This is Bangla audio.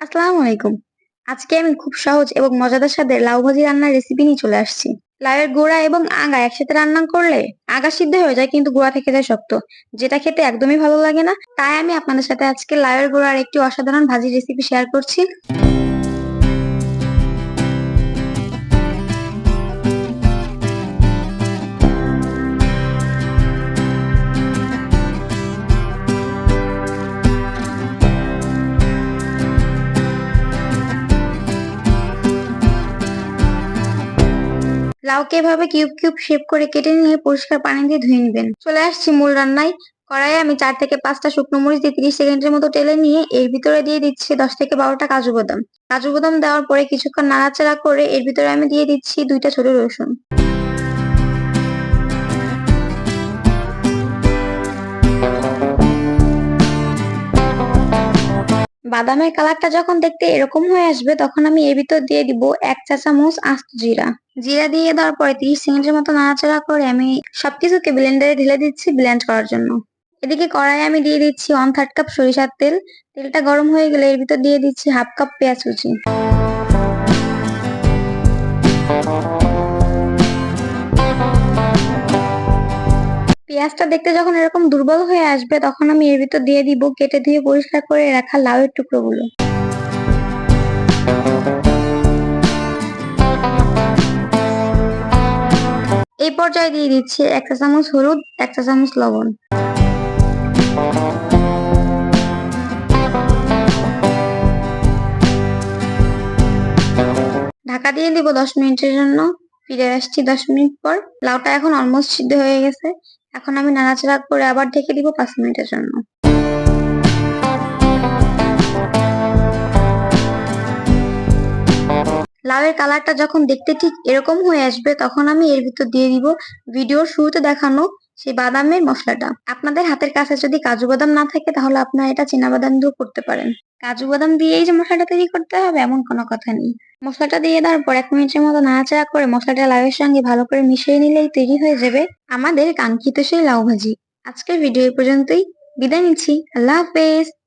আসসালামু আলাইকুম। আজকে আমি খুব সহজ এবং মজাদার স্বাদের লাউ ভাজি রান্নার রেসিপি নিয়ে চলে আসছি। লাউয়ের গোড়া এবং আগা একসাথে রান্না করলে আগা সিদ্ধ হয়ে যায় কিন্তু গোড়া থেকে যায় শক্ত। যেটা খেতে একদমই ভালো লাগে না, তাই আমি আপনাদের সাথে আজকে লাউয়ের গোড়ার একটি অসাধারণ ভাজি রেসিপি শেয়ার করছি। লাউকে এভাবে কিউব কিউব শেপ করে কেটে নিয়ে পরিষ্কার পানি দিয়ে ধুয়ে নেবেন। চলে আসছি মূল রান্নায়। কড়াইয়ে আমি চার থেকে পাঁচটা শুকনো মরিচ দিয়ে তিরিশ সেকেন্ডের মতো টেলে নিয়ে এর ভিতরে দিয়ে দিচ্ছি দশ থেকে বারোটা কাজু বাদাম। কাজু বাদাম দেওয়ার পরে কিছুক্ষণ নাড়াচাড়া করে এর ভিতরে আমি দিয়ে দিচ্ছি দুইটা ছোট রসুন। বাদামের কালারটা যখন দেখতে এরকম হয়ে আসবে, তখন আমি এর ভিতর দিয়ে দিব এক চা চামচ আস্ত জিরা। জিরা দিয়ে দেওয়ার পরে তিরিশ সেকেন্ডের মতো নাড়াচাড়া করে আমি সবকিছুকে ব্লেন্ডারে ঢেলে দিচ্ছি ব্লেন্ড করার জন্য। এদিকে কড়াই আমি দিয়ে দিচ্ছি ওয়ান থার্ড কাপ সরিষার তেল। তেলটা গরম হয়ে গেলে এর ভিতর দিয়ে দিচ্ছি হাফ কাপ পেঁয়াজ কুচি। পেঁয়াজটা দেখতে যখন এরকম দুর্বল হয়ে আসবে, তখন আমি এর ভিতর দিয়ে দিব, কেটে ধুয়ে পরিষ্কার করে রাখা লাউয়ের টুকরোগুলো। এই পর্যায়ে দিয়ে দিচ্ছি এক চা চামচ হলুদ এক চা চামচ লবণ। ঢাকা দিয়ে দিব দশ মিনিটের জন্য। ফিরে আসছি দশ মিনিট পর। লাউটা এখন অলমোস্ট সিদ্ধ হয়ে গেছে। এখন আমি নাড়াচাড়া করে আবার ঢেকে দিব পাঁচ মিনিটের জন্য। লাউয়ের কালারটা যখন দেখতে ঠিক এরকম হয়ে আসবে, তখন আমি এর ভিতর দিয়ে দিব। ভিডিওর শুরুতে দেখানো সেই বাদামের মশলাটা। আপনাদের হাতের কাছে যদি কাজু বাদাম না থাকে, তাহলে আপনারা এটা চীনা বাদাম দিয়েও করতে পারেন। কাজু বাদাম দিয়েই যে মশলাটা তৈরি করতে হবে, এমন কোনো কথা নেই। মশলাটা দিয়ে দেওয়ার পর এক মিনিটের মতো নাড়াচাড়া করে মশলাটা লাউয়ের সঙ্গে ভালো করে মিশিয়ে নিলেই তৈরি হয়ে যাবে আমাদের কাঙ্ক্ষিত সেই লাউ ভাজি। আজকের ভিডিও এই পর্যন্তই। বিদায় নিচ্ছি। আল্লাহ হাফেজ।